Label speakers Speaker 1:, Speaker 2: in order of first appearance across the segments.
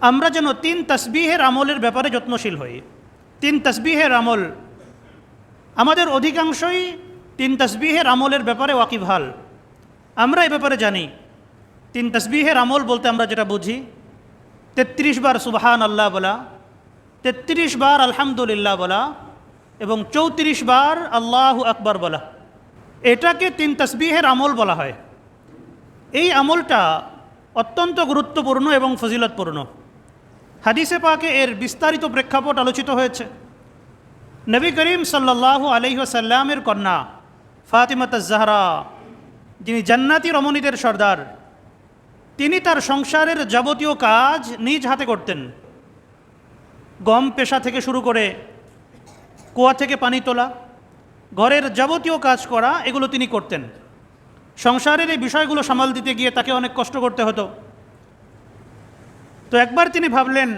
Speaker 1: আমরা যেন তিন তসবিহের আমলের ব্যাপারে যত্নশীল হই। তিন তসবিহের আমল আমাদের অধিকাংশই তিন তসবিহের আমলের ব্যাপারে ওয়াকিবহাল আমরা এ ব্যাপারে জানি, তিন তসবিহের আমল বলতে আমরা যেটা বুঝি, তেত্রিশ বার সুবাহান আল্লাহ বলা, তেত্রিশ বার আলহামদুলিল্লাহ বলা এবং চৌত্রিশ বার আল্লাহ আকবর বলা। এটাকে তিন তসবিহের আমল বলা হয়। এই আমলটা অত্যন্ত গুরুত্বপূর্ণ এবং ফজিলতপূর্ণ। হাদিসে পাকে এর বিস্তারিত প্রেক্ষাপট আলোচিত হয়েছে। নবী করিম সাল্লাহ আলহিহাসাল্লামের কন্যা ফাতিমাত জাহরা যিনি জান্নাতি রমণীদের সর্দার, তিনি তার সংসারের যাবতীয় কাজ নিজ হাতে করতেন। গম পেশা থেকে শুরু করে কুয়া থেকে পানি তোলা, ঘরের যাবতীয় কাজ করা, এগুলো তিনি করতেন। সংসারের এই বিষয়গুলো সামাল দিতে গিয়ে তাকে অনেক কষ্ট করতে হতো। তো একবার তিনি ভাবলেন,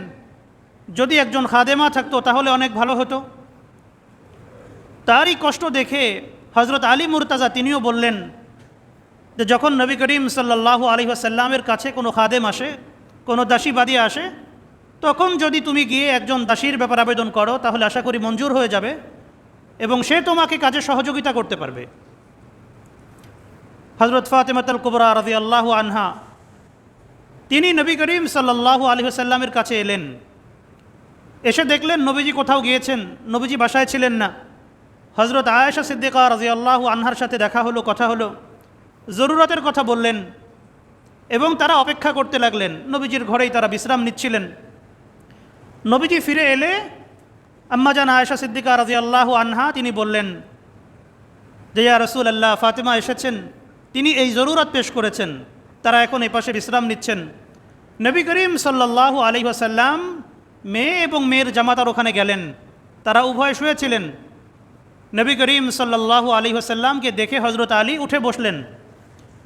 Speaker 1: যদি একজন খাদেমা থাকতো তাহলে অনেক ভালো হতো। তারই কষ্ট দেখে হজরত আলী মুরতাজা তিনিও বললেন যে, যখন নবী করিম সাল্লাহ আলহিহাসাল্লামের কাছে কোনো খাদেম আসে, কোনো দাসীবাদী আসে, তখন যদি তুমি গিয়ে একজন দাসীর ব্যাপার আবেদন করো, তাহলে আশা করি মঞ্জুর হয়ে যাবে এবং সে তোমাকে কাজে সহযোগিতা করতে পারবে। হজরত ফাতেমাতুল কুবরা রাজি আল্লাহ আনহা তিনি নবী করিম সাল্লাহ আলহিহাসাল্লামের কাছে এলেন। এসে দেখলেন নবীজি কোথাও গিয়েছেন, নবীজি বাসায় ছিলেন না। হজরত আয়েশা সিদ্দিকা রাজি আল্লাহ আনহার সাথে দেখা হলো, কথা হলো, জরুরতের কথা বললেন এবং তারা অপেক্ষা করতে লাগলেন, নবীজির ঘরেই তারা বিশ্রাম নিচ্ছিলেন। নবীজি ফিরে এলে আম্মাজান আয়েশা সিদ্দিকা রাজি আল্লাহ আনহা তিনি বললেন, যে ইয়া রসুল আল্লাহ ফাতেমা এসেছেন, তিনি এই জরুরত পেশ করেছেন। তারা এখন এই পাশে বিশ্রাম নিচ্ছেন। নবী করিম সাল্লাহ আলী আসাল্লাম মেয়ে এবং মেয়ের জামাতার ওখানে গেলেন। তারা উভয় শুয়েছিলেন। নবী করিম সাল্লাহ আলী আসাল্লামকে দেখে হজরত আলী উঠে বসলেন।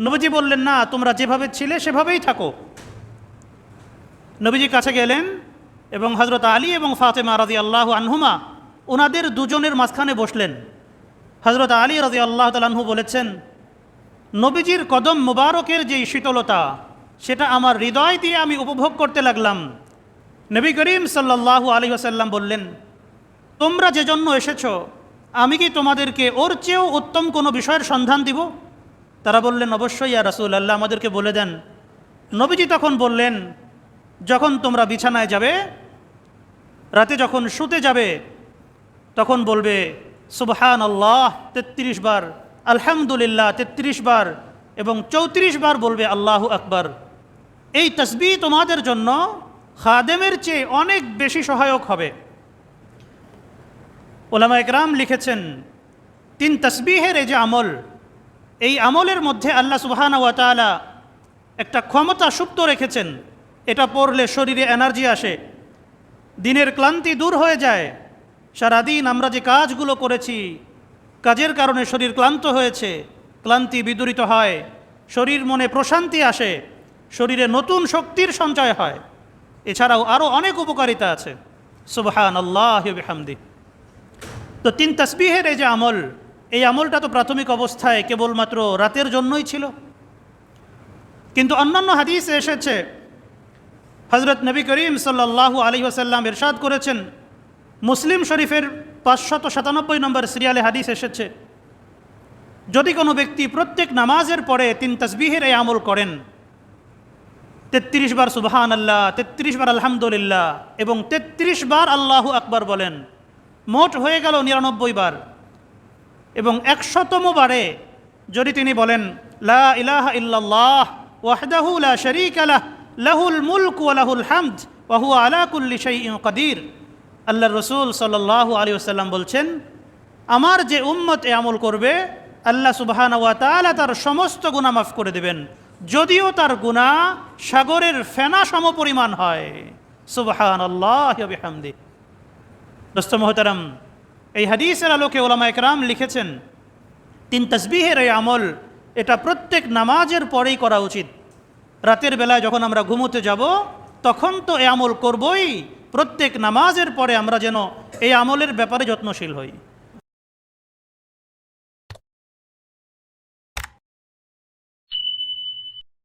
Speaker 1: নবীজি বললেন, না, তোমরা যেভাবে ছিলে সেভাবেই থাকো। নবীজি কাছে গেলেন এবং হজরত আলী এবং ফাতেমা রাজি আল্লাহ আনহুমা ওনাদের দুজনের মাঝখানে বসলেন। হজরত আলী রাজি আল্লাহ তালাহু বলেছেন নবীজির কদম মুবারকের যেই শীতলতা, সেটা আমার হৃদয় দিয়ে আমি উপভোগ করতে লাগলাম। নবী করিম সাল্লাহু আলী আসাল্লাম বললেন, তোমরা যে জন্য এসেছ, আমি কি তোমাদেরকে ওর চেয়েও উত্তম কোনো বিষয়ের সন্ধান দিব? তারা বললেন, অবশ্যই আর রাসুল আল্লাহ আমাদেরকে বলে দেন। নবীজি তখন বললেন, যখন তোমরা বিছানায় যাবে, রাতে যখন শুতে যাবে, তখন বলবে সুবহান আল্লাহ তেত্রিশ বার আলহামদুলিল্লাহ, তেত্রিশ বার এবং চৌত্রিশ বার বলবে আল্লাহ আকবার। এই তসবি তোমাদের জন্য খাদেমের চেয়ে অনেক বেশি সহায়ক হবে। ওলামা একরাম লিখেছেন, তিন তসবিহের এই যে আমল, এই আমলের মধ্যে আল্লাহ সুবাহানা ওয়াতালা একটা ক্ষমতা সুপ্ত রেখেছেন। এটা পড়লে শরীরে এনার্জি আসে, দিনের ক্লান্তি দূর হয়ে যায়, সারাদিন আমরা যে কাজগুলো করেছি কাজের কারণে শরীর ক্লান্ত হয়েছে, ক্লান্তি বিদূরিত হয়, শরীর মনে প্রশান্তি আসে, শরীরে নতুন শক্তির সঞ্চয় হয়। এছাড়াও আরও অনেক উপকারিতা আছে। সুবহান আল্লাহ হামদি তো তিন তসবিহের এই যে আমল, এই আমলটা তো প্রাথমিক অবস্থায় কেবলমাত্র রাতের জন্যই ছিল। কিন্তু অন্যান্য হাদিসে এসেছে হজরত নবী করিম সাল্লাহু আলী আসাল্লাম এরশাদ করেছেন, মুসলিম শরীফের পাঁচশত সাতানব্বই নম্বর সিরিয়ালে হাদিস এসেছে। যদি কোনো ব্যক্তি প্রত্যেক নামাজের পরে তিন তসবিহের এই আমল করেন, তেত্রিশ বার সুবাহান আল্লাহ তেত্রিশ বার আলহামদুলিল্লাহ এবং তেত্রিশ বার আল্লাহ আকবার বলেন, মোট হয়ে গেল নিরানব্বই বার এবং একশতম বারে যদি তিনি বলেন, লা ইলাহা ইল্লাল্লাহ ওয়াহদাহু লা শরীক আলাহ লাহুল মুলক ওয়া লাহুল হামদ ওয়া হুয়া আলা কুল্লি শাইইন কাদির আল্লাহ রসুল সাল্লাল্লাহু আলাইহি ওয়াসাল্লাম বলছেন, আমার যে উম্মত এ আমল করবে, আল্লাহ সুবহানাহু ওয়া তাআলা তার সমস্ত গুনাহ মাফ করে দেবেন। যদিও তার গুনাহ সাগরের ফেনা সমপরিমাণ হয়। সুবহানাল্লাহি ওয়া বিহামদি দোস্ত মোহতারাম, এই হাদিসের আলোকে ওলামা একরাম লিখেছেন, তিন তসবিহের এই আমল, এটা প্রত্যেক নামাজের পরেই করা উচিত। রাতের বেলায় যখন আমরা ঘুমোতে যাব, তখন তো এ আমল করবই প্রত্যেক নামাজের পরে আমরা যেন এই আমলের ব্যাপারে যত্নশীল হই।